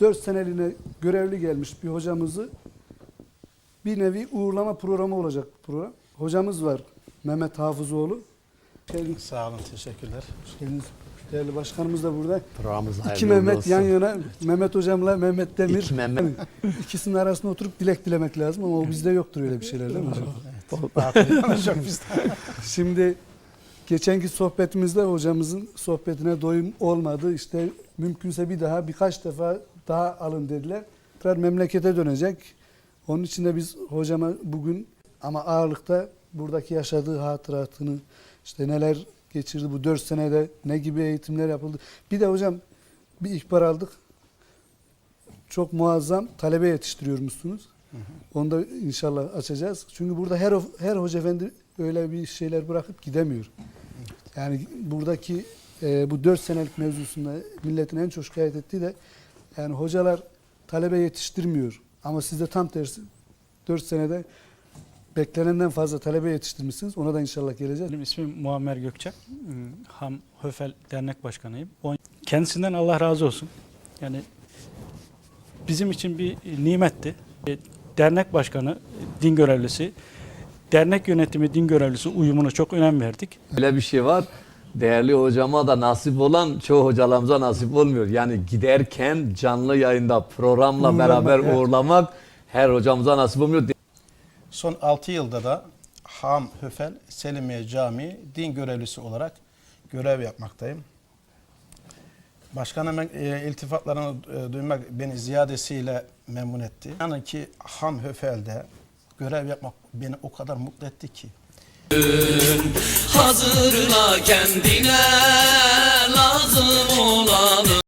4 seneliğine görevli gelmiş bir hocamızı bir nevi uğurlama programı olacak bu program. Hocamız var Mehmet Hafızoğlu. Geldiniz. Sağ olun, teşekkürler. Hoş geldiniz. Değerli başkanımız da burada. Programımız hayırlı İki Mehmet olsun. yan yana. Mehmet hocamla Mehmet Demir. İki Mehmet. İkisinin arasında oturup dilek dilemek lazım ama o bizde yoktur öyle bir şeyler değil mi hocam? Bizde. Şimdi geçenki sohbetimizde hocamızın sohbetine doyum olmadı. İşte mümkünse bir daha birkaç defa daha alın dediler. Tekrar memlekete dönecek. Onun için de biz hocama bugün ama ağırlıkta buradaki yaşadığı hatıratını işte neler geçirdi bu dört senede ne gibi eğitimler yapıldı. Bir de hocam bir ihbar aldık. Çok muazzam talebe yetiştiriyormuşsunuz. Onu da inşallah açacağız. Çünkü burada her her hoca efendi öyle bir şeyler bırakıp gidemiyor. Yani buradaki e, bu 4 senelik mevzusunda milletin en çok şikayet ettiği de yani hocalar talebe yetiştirmiyor. Ama siz de tam tersi 4 senede beklenenden fazla talebe yetiştirmişsiniz. Ona da inşallah geleceğiz. Benim ismim Muammer Gökçek. Hmm, Ham Höfel Dernek Başkanıyım. Kendisinden Allah razı olsun. Yani bizim için bir nimetti. E, Dernek başkanı, din görevlisi, dernek yönetimi, din görevlisi uyumuna çok önem verdik. Öyle bir şey var. Değerli hocama da nasip olan çoğu hocalarımıza nasip olmuyor. Yani giderken canlı yayında programla Uğurlamak, beraber evet. uğurlamak her hocamıza nasip olmuyor. Son 6 yılda da Ham Höfel Selimiye Camii din görevlisi olarak görev yapmaktayım. Başkanım e, iltifatlarını e, duymak beni ziyadesiyle memnun etti. Yani ki Ham Höfel'de görev yapmak beni o kadar mutlu etti ki. Hazırla kendine